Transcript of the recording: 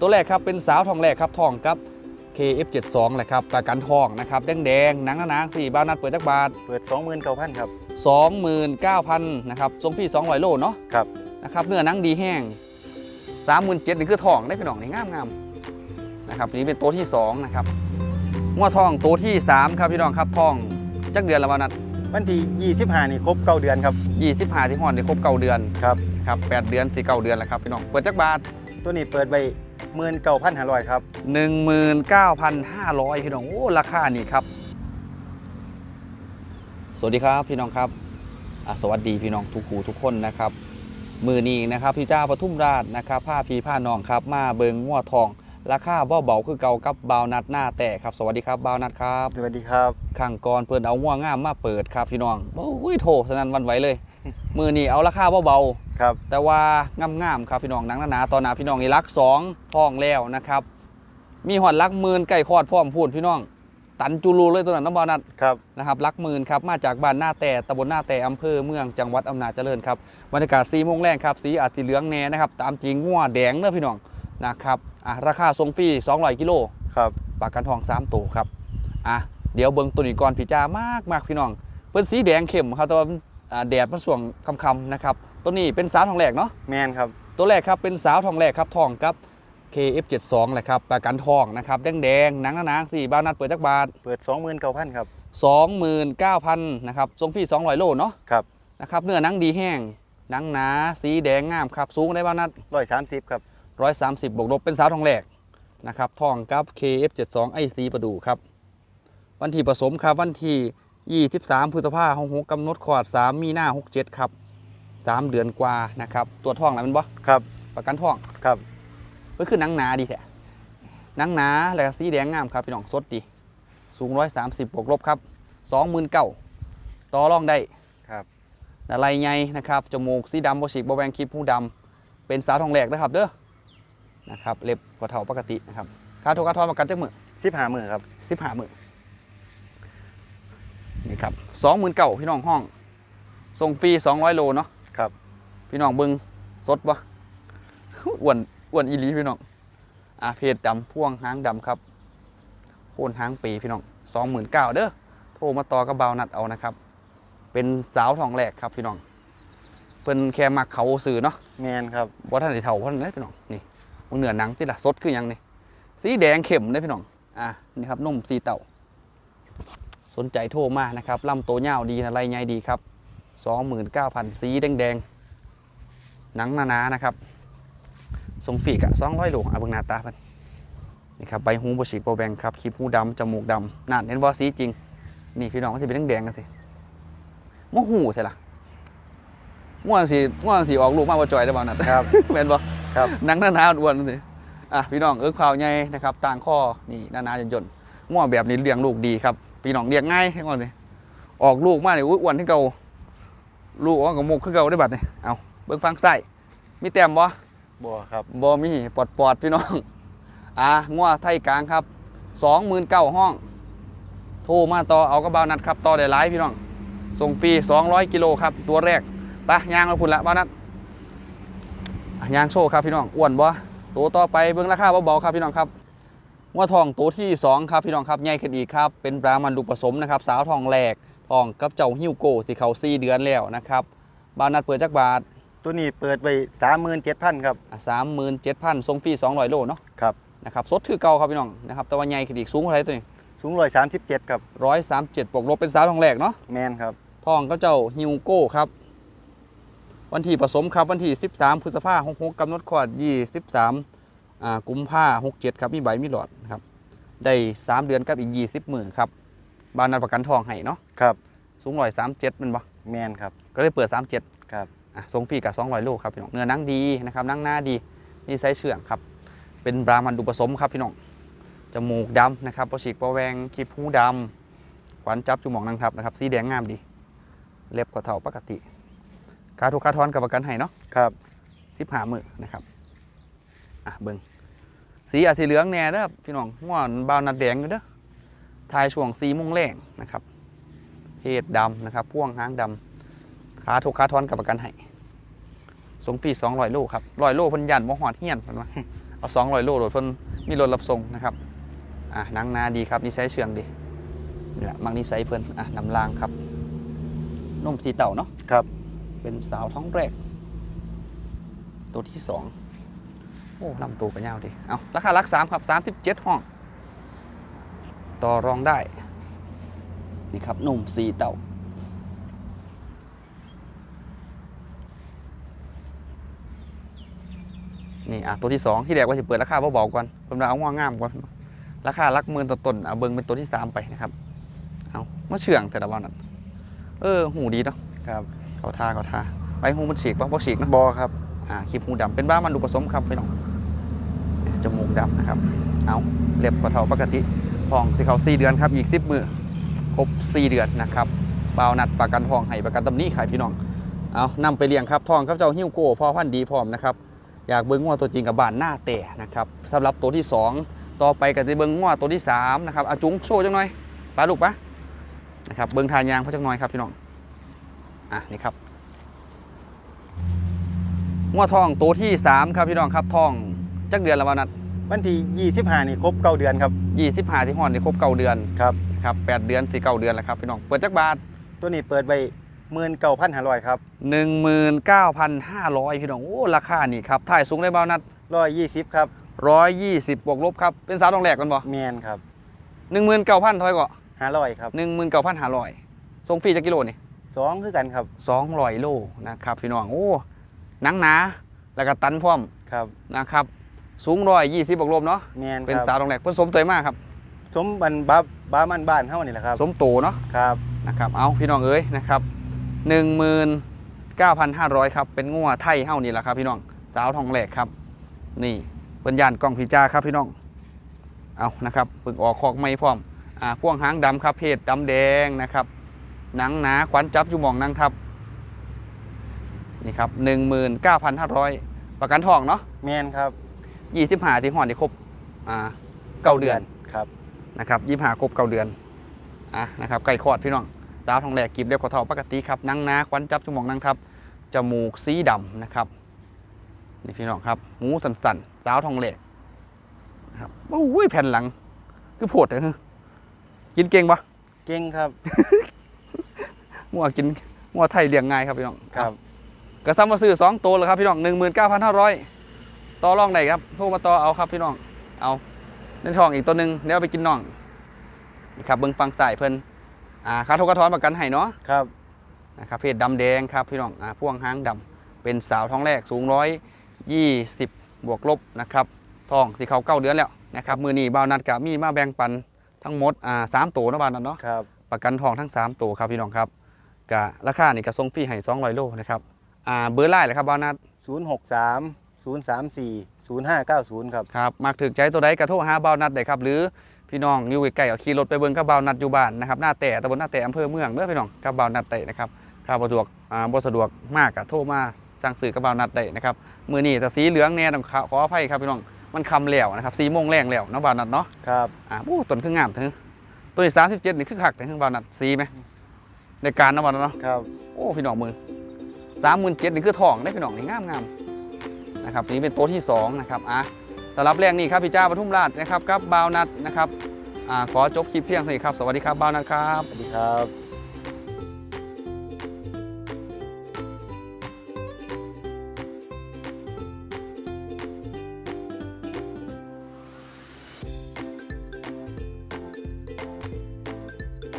ตัวแรกครับเป็นสาวทองแรกครับทองกับ KF72 แหละครับประกันทองนะครับแดงๆหนังหนาๆสี่บ้านนัดเปิดจักบาทเปิด 29,000ครับ29,000นะครับทรงพี่200โลเนาะครับนะครับเนื้อหนังดีแห้ง37,000นี่คือทองได้พี่น้องนี่งามๆนะครับนี่เป็นตัวที่สองนะครับงวดทองตัวที่สามครับพี่น้องครับทองจักเดือนละวันนัดวันที่25นี่ครบเก้าเดือนครับ25ที่ฮอนได้ครบเก้าเดือนครับครับ8เดือนสี่เก้าเดือนแล้วครับพี่น้องเปิดจักบาทตัวนี้เปิดไป 19,500ครับ 19,500 พี่น้อง โอ้ ราคานี่ครับ สวัสดีครับพี่น้องครับอะสวัสดีพี่น้องทุกคูทุกคนนะครับ มือนี้นะครับพี่เจ้าปทุมราชนะครับผ้าพีผ้าน้องครับ มาเบิงงัวทอง ราคาเบาเบาๆคือเก่ากับบาวนัดหน้าแต่ครับสวัสดีครับบาวนัดครับสวัสดีครับข้างก่อนเพิ่นเอางัวงามมาเปิดครับพี่น้องโอ้ยโถสนั่นหวันไหวเลย มือนี้เอาราคาเบาๆครับแต่ว่างามๆครับพี่น้องหนังหนาๆตอนหนาพี่น้องนี่รักสองทองแล้วนะครับ มีหอดรักหมื่นไก่คอดพร้อมพูดพี่น้อง ตันจูรูเลยตัวนั้นน้ำบอนัดครับนะครับรักหมื่นครับมาจากบ้านหน้าแต่ตำบลหน้าแต่อำเภอเมืองจังหวัดอำนาจเจริญครับบรรยากาศสีโมงแรงครับสีอาจสีเหลืองแน่นะครับตามจริงงัวแดงเนอะพี่น้อง นะครับอะราคาทรงฟรี200กิโลครับปากกันทอง3ตัวครับอะเดี๋ยวเบิ่งตัวนี้ก่อนพี่จ้ามากมากๆพี่น้องเปิ้นสีแดงเข้มครับแต่ว่าอ่าแดดมันส่วงคำๆนะครับตัวนี้เป็นสาวทองแหลกเนาะแมนครับตัวแรกครับเป็นสาวทองแรกครับทองกับ KF72 แหละครับประกันทองนะครับแดงๆหนังหนาๆสี่บ้านนัดเปิดจักบาทเปิด 29,000ครับ29,000นะครับทรงพี่200 โลเนาะครับนะครับเนื้อหนังดีแห้งหนังหนาสีแดงงามครับสูงได้บ้านนัด130ครับ 130บวกลบเป็นสาวทองแรกนะครับทองกับ KF72 ไอซีประดูครับ วันที่ผสมครับวันที่23พฤษภาคม66กำหนดขอด 3 มีหน้า 67 ครับ 3 เดือนกว่านะครับตัวจทองแล้วแมันบ่ครับ ประกันทองครับก็คือหนังหนาดีแท้หนังหนาแล้วก็สีแดงงามครับพี่น้องสดดีสูง 130บวกลบครับ29,000ต่อรองได้ครับอะไรไงนะครับจมูกสีดำบฉีกบแวงคลิปผู้ดำเป็นสาวทองแหลกนะครับเด้อ นะครับเล็บกระเทาปกตินะครับค่าโทรค่าทอนประกันจักมือ15มื้อครับสิบห้ามือนี่ครับสองหมื่นเก่าพี่น้องห้องส่งฟรีสองร้อยโลเนาะครับ พี่น้องเบิงสดปะอ้วนอ้วนอีหลีพี่น้องอะเพจดำพ่วงหางดำครับโคนหางปีพี่น้องสองหมื่นเก้าเด้อโทรมาต่อกับเบาวนัดเอานะครับ เป็นสาวทองแหลกครับพี่น้องเพิ่นแค่มักเขาสื่อเนาะแมนครับว่าท่านได้เท่าเพราะนั้นพี่น้องนี่ มึงเหนือหนังที่ละสดคือหยังนี่สีแดงเข้มเลยพี่น้องอะนี่ครับนุ่มสีเต่า สนใจโทรมานะครับลำโตเงาวดีนะไรไงดีครับ 29,000 สีแดงๆหนังหนาๆนะครับทรงฝีกอะ200โลอะเบิ่งหน้าตาเพิ่นนี่ครับใบหูบฉีกโปรแบงครับขีบหูดำจมูกดำนั่นเห็นบ่สีจริง นี่พี่น้องก็จะเป็นแดงๆกันสิมะหูใช่ล่ะม่วงสีม่วงสีออกลูกมาว่าจอยได้บ่านัดครับแม่นบ่ ครับหนังหนาๆอ้วนๆสิอะพี่น้องเอิ้งข่าวใหญ่นะครับต่างข้อนี่หนาๆจนๆง่วงแบบนี้เลี้ยงลูกดีครับพี่น้องเลี้ยงง่ายให้ก่อนสิออกลูกมาเนี่ยอุ๊ยอ้วนที่เก่าลูกออกกับมุกคือเก่าได้บัดนี่เอาเบิ่งฟังไส้มีแต้มบ่บัวครับบ่มีปอดปอดๆพี่น้องอะง่วงไทยกลางครับ29,000ห้อง โทรมาต่อเอากระเบานัดครับต่อได้หลายพี่น้องส่งฟรี200 กิโลครับ ตัวแรกไปย่างมาพุ่นละเบานัดอะ ย่างโชว์ครับพี่น้องอ้วนบ่ตัวต่อไปเบิ่งราคาเบาๆครับพี่น้องครับงัวทองตัวที่สองครับพี่น้องครับใหญ่ขึ้นอีกครับเป็นปลามันลูกผสมนะครับสาวทองแหลกทองกับเจ้าฮิวโก้ที่เขา4เดือนแล้วนะครับบานัดเปิดจักบาท ตัวนี้เปิดไป37,000ครับสามหมื่นเจ็ดพันส่งฟรี200 โลเนาะครับนะครับสดคือเก่าครับพี่น้องนะครับแต่ว่าใหญ่ขึ้นอีกสูงเท่าไหรตัวนี้สูง137ครับร้อยสามเจ็ดบวกลบเป็นสาวทองแหลกเนาะแมนครับทองก็เจ้าฮิวโก้ครับ วันที่ผสมครับวันที่ 13 พฤษภาคม66กำหนดคลอด 23อ่ากุมภา67 ครับ มีใบมีหลอดนะครับ ได้ 3 เดือนกับอีก 20หมื่นครับ บานนัดประกันทองให้เนาะครับ สูงร้อยสามเจ็ดมันบ่แมนครับ ก็เลยเปิด 37ครับอะทรงฟรีกับ200โลครับพี่น้องเนื้อหนังดีนะครับหนังหน้าดีมีไซส์เชื่องครับ เป็นบรามันดูผสมครับพี่น้องจมูกดำนะครับปฉีกปะแวงคีบหูดำขวัญจับจุหมองนังครับนะครับ สีแดงงามดี เล็บก็เท่าปกติ กาทุกคาทอนกับประกันให้เนาะครับสิบหามือนะครับอะเบิงสีอาจสีเหลืองแน่เด้อพี่น้องง่วนบาวนัดแดงอยู่เด้อทายช่วงสีโมงแรงนะครับเพศดำนะครับพ่วงหางดำขาทุกคาทอนกับประกันให้สงปี200โลครับร้อยโลเพันยันบ่หอดเฮียนเพิ่นว่าเอาเอาสองร้อยโลโดดเพิ่นมีรถรับส่งนะครับอะหนังนาดีครับนิสัยเชื่องดีนี่แหละมักนิสัยเพิ่นอะนำรางครับนุ่มสีเต่าเนาะครับ เป็นสาวท้องแรก ตัวที่สองโอ้ลำตัวก็ยาวดีเอาราคารักสามครับสามสิบเจ็ดห้อง ต่อรองได้ นี่ครับหนุ่มสีเต่านี่อะตัวที่สองที่แรกว่าจะเปิดราคาเบาๆก่อนเพิ่มเอาง่วงงามก่อนราคาลักหมื่นต้นๆเอาเบิ้งเป็นตัวที่สามไปนะครับ เอามาเชื่องแต่ละวันนั้นเออ หูดีเนาะครับ เขาท่าเขาท่าไปหูมันฉีกป่ะพอฉีกเนอะบอครับอ่าคลิปหูดำเป็นบ้ามันดูผสมครับพี่น้องจมูกดำนะครับเอาเล็บกว่าเท่าปกติทองสิเขา4เดือนครับอีก 10 มือครบ 4 เดือนนะครับเบาวนัดประกันทองให้ประกันตำหนี้ขายพี่น้องเอานำไปเลี้ยงครับทองครับเจ้าฮิ้วโก้พ่อพันธุ์ดีพร้อมนะครับอยากเบิ้งงัวตัวจริงกับบ้านหน้าแต่นะครับสำหรับตัวที่ 2 ต่อไปก็จะเบิ้งงัวตัวที่3นะครับอาจุงโชว์จังหน่อยปลาลูกปะนะครับเบิ้งทานยางพ่อจังหน่อยครับพี่น้อง อะนี่ครับงัวทองตัวที่ 3 ครับพี่น้องครับทองจักเดือนละวันนัดวันที่25นี่ครบเก้าเดือนครับยี่สิบห้าที่ห่อนที่ครบเก้าเดือนครับครับแปดเดือนสี่เก้าเดือนแล้วครับพี่น้องเปิดจักบาทตัวนี้เปิดไว้หมื่นเก้าพันห้าร้อยครับหนึ่งหมื่นเก้าพันห้าร้อยพี่น้องโอ้ราคานี่ครับถ่ายสูงได้เบานัดร้อยยี่สิบครับร้อยยี่สิบบวกลบครับเป็นสาวตองแหลกกันบ่แมนครับหนึ่งหมื่นเก้าพันเท่าไหร่ก็ห้าร้อยครับหนึ่งหมื่นเก้าพันห้าร้อยส่งฟรีจักกิโลนี่ สองคือกันครับสองร้อยโลนะครับพี่น้องโอ้หนังหนาแล้วก็ตันพร้อมครับนะครับ สูงร้อยยี่สิบบวกลบเนาะแมนเป็นครับสาวตองแหลกเพิ่นสมเตยมากครับ สมบันบ้าบ้ามันบ้านเท่านี่แหละครับ สมโตเนาะครับนะครับเอาพี่น้องเอ้ยนะครับหนึ่งหมื่นเก้าพันห้าร้อยครับเป็นงัวไทยเฮ้านี่แหละครับ พี่น้องสาวทองแหลกครับ นี่เป็นยานกล้องพิจาครับพี่น้องเอานะครับปึกออกคอกไม่พร้อมอ่าพ่วงหางดำครับเพศดำแดงนะครับ หนังหนาขวัญจับจุมองนังทับนี่ครับหนึ่งหมื่นเก้าพันห้าร้อยประกันทองเนาะแมนครับยี่สิบห้าที่ห่อนที่ครบอ่าเก้าเดือนครับนะครับยี่หาครบเก้าเดือนอะนะครับไก่คอดพี่น้องสาวทองแหลกกิบเรียบกว่าทอปกติครับนั่งนาควันจับจมูกนั่งครับจมูกสีดำนะครับนี่พี่น้องครับหูสันๆสาวทองแหลกนะครับโอ้ยแผ่นหลัง คือโผดเลยกินเก่งปะเก่งครับ มัวกินมัวไทยเลี้ยงง่ายครับพี่น้องครับกระซ้ำมาซื้อสองตัวเลยครับพี่น้องหนึ่งหมื่นเก้าพันห้าร้อยต่อรองได้ครับโทรมาต่อเอาครับพี่น้องเอาในทองอีกตัวหนึ่งเดี๋ยวเอาไปกินน่องนี่ครับเบิ้งฟังสายเพิ่นอ่าค่าโทรกระทอนประกันให้เนาะครับนะครับเพศดำแดงครับพี่น้องอ่าพ่วงหางดำเป็นสาวท้องแรกสูงร้อยยี่สิบบวกลบนะครับท้องสีเขาเก้าเดือนแล้วนะครับมือนี้บ่าวนัดกับมีมาแบ่งปันทั้งหมดอ่าสามตัวเนาะบ่าวนัดเนาะครับประกันทองทั้ง3ตัวครับพี่น้องครับ กะราคานี่กระทรงฟรีให้200โลนะครับอ่าเบอร์ไลน์เลยครับบ่าวนัดศูนย์หกสามศูนย์สามสี่ศูนย์ห้าเก้าศูนย์ครับ ครับมักถึกใจตัวใดกระโทรหาบ่าวนัดได้ครับหรือพี่น้องอยู่ใกล้ๆก็ขี่รถไปเบิ่งกับบ่าวนัดอยู่บ้านนะครับหน้าแต่ตำบลหน้าแต่อำเภอเมืองเด้อพี่น้องกับบ่าวนัดได้นะครับถ้าบ่สะดวกอ่าบ่สะดวกมากก็โทรมาสั่งซื้อกับบ่าวนัดได้นะครับมื้อนี้แต่สีเหลืองแน่ต้องขอขออภัยครับพี่น้องมันคำแล้วนะครับ4โมงแรงแล้วเนาะบ่าวนัดเนาะครับอ่าโอ้ต้นคืองามถึงตัวนี้37นี่คือคักถึงบ่าวนัดสีไหม ในการเนาะบ่าวนัดเนาะครับโอ้พี่น้องมือสามหมื่นเจ็ดนี่คือทองได้พี่น้องนี่งามงามนะครับนี่เป็นตัวที่สองนะครับอะสำหรับแรงนี่ครับพี่จ้าปทุมราชนะครับกับบาวนัดนะครับอ่าขอจบคลิปเพียงเท่านี้ครับ สวัสดีครับบาวนัดครับ สวัสดีครับ